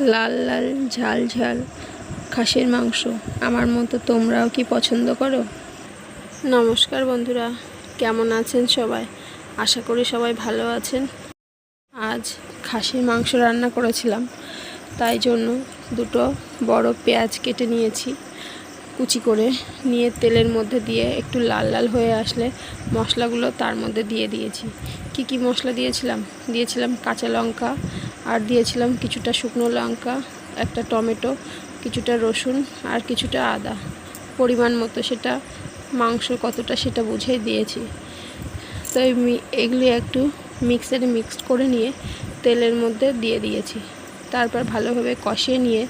লাল লাল, ঝাল ঝাল, খাসির মাংস। আমার মতো তোমরাও কি পছন্দ করো? নমস্কার বন্ধুরা, কেমন আছেন সবাই? আশা করি সবাই ভালো আছেন। আজ খাসির মাংস রান্না করেছিলাম, তাই জন্য দুটো বড় পেঁয়াজ কেটে নিয়েছি। কুচি করে নিয়ে তেলের মধ্যে দিয়ে একটু লাল লাল হয়ে আসলে মশলাগুলো তার মধ্যে দিয়ে দিয়েছি। কি কি মশলা দিয়েছিলাম? দিয়েছিলাম কাঁচা লঙ্কা আর দিয়েছিলাম কিছুটা শুকনো লঙ্কা, একটা টমেটো, কিছুটা রসুন আর কিছুটা আদা। পরিমাণ মতো সেটা, মাংস কতটা সেটা বুঝেই দিয়েছি। তো এগুলি একটু মিক্সারে মিক্সড করে নিয়ে তেলের মধ্যে দিয়ে দিয়েছি। তারপর ভালোভাবে কষিয়ে নিয়ে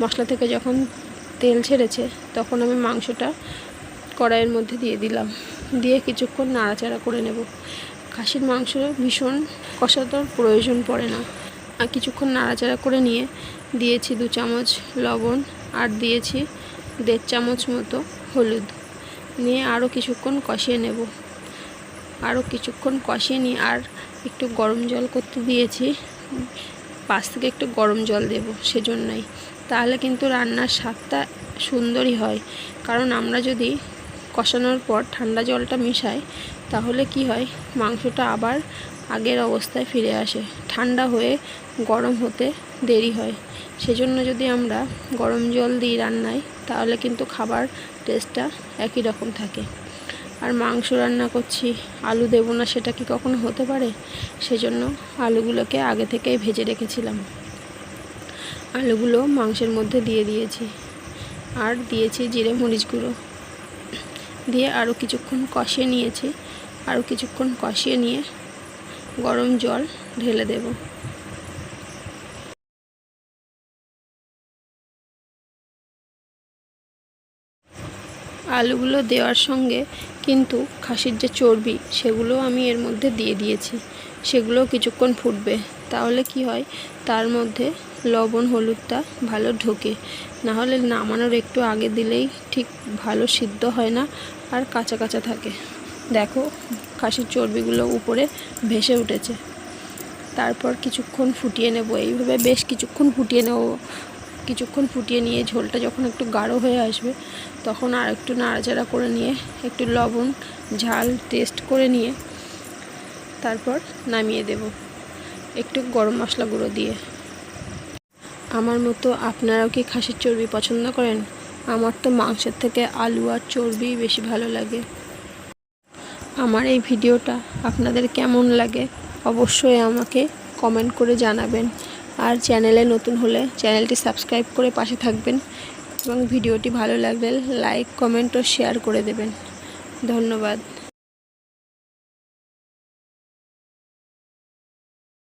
মশলা থেকে যখন তেল ছেড়েছে, তখন আমি মাংসটা কড়াইয়ের মধ্যে দিয়ে দিলাম। দিয়ে কিছুক্ষণ নাড়াচাড়া করে নেব। খাসির মাংস ভীষণ কষানোর প্রয়োজন পড়ে না। কিছুক্ষণ নাড়াচাড়া করে নিয়ে দিয়েছি দু চামচ লবণ আর দিয়েছি দেড় চামচ মতো হলুদ। নিয়ে আরও কিছুক্ষণ কষিয়ে নেব। আরও কিছুক্ষণ কষিয়ে নিয়ে আর একটু গরম জল করতে দিয়েছি। পাশ থেকে একটু গরম জল দেব সেজন্যই। তাহলে কিন্তু রান্নার স্বাদটা সুন্দরই হয়। কারণ আমরা যদি কষানোর পর ঠান্ডা জলটা মিশাই তাহলে কি হয়? মাংসটা আবার আগের অবস্থায় ফিরে আসে। ঠান্ডা হয়ে গরম হতে দেরি হয়। সেজন্য যদি আমরা গরম জল দিই রান্নায়, তাহলে কিন্তু খাবার টেস্টটা একই রকম থাকে। আর মাংস রান্না করছি, আলু দেবো না সেটা কি কখনো হতে পারে? সেজন্য আলুগুলোকে আগে থেকেই ভেজে রেখেছিলাম। আলুগুলো মাংসের মধ্যে দিয়ে দিয়েছি। আর দিয়েছি জিরে মরিচ গুঁড়ো দিয়ে আরও কিছুক্ষণ কষিয়ে নিয়েছি। আরও কিছুক্ষণ কষিয়ে নিয়ে গরম জল ঢেলে দেব। আলুগুলো দেওয়ার সঙ্গে কিন্তু খাসির যে চর্বি সেগুলো আমি এর মধ্যে দিয়ে দিয়েছি। সেগুলো কিছুক্ষণ ফুটবে। তাহলে কি হয়? তার মধ্যে লবণ, হলুদটা ভালো ঢোকে। না হলে নামানোর একটু আগে দিলেই ঠিক ভালো সিদ্ধ হয় না আর কাঁচা কাঁচা থাকে। দেখো, খাসির চর্বিগুলো উপরে ভেসে উঠেছে। তারপর কিছুক্ষণ ফুটিয়ে নেব। এইভাবে বেশ কিছুক্ষণ ফুটিয়ে নেব। কিছুক্ষণ ফুটিয়ে নিয়ে ঝোলটা যখন একটু গাঢ় হয়ে আসবে, তখন আর একটু নাড়াচাড়া করে নিয়ে একটু লবণ, ঝাল টেস্ট করে নিয়ে তারপর নামিয়ে দেব। একটু গরম মশলা গুঁড়ো দিয়ে। আমার মতো আপনারাও কি খাসির চর্বি পছন্দ করেন? আমার তো মাংসের থেকে আলু আর চর্বি বেশি ভালো লাগে। আমার এই ভিডিওটা আপনাদের কেমন লাগে অবশ্যই আমাকে কমেন্ট করে জানাবেন। আর চ্যানেলে নতুন হলে চ্যানেলটি সাবস্ক্রাইব করে পাশে থাকবেন এবং ভিডিওটি ভালো লাগলে লাইক, কমেন্ট ও শেয়ার করে দেবেন। ধন্যবাদ।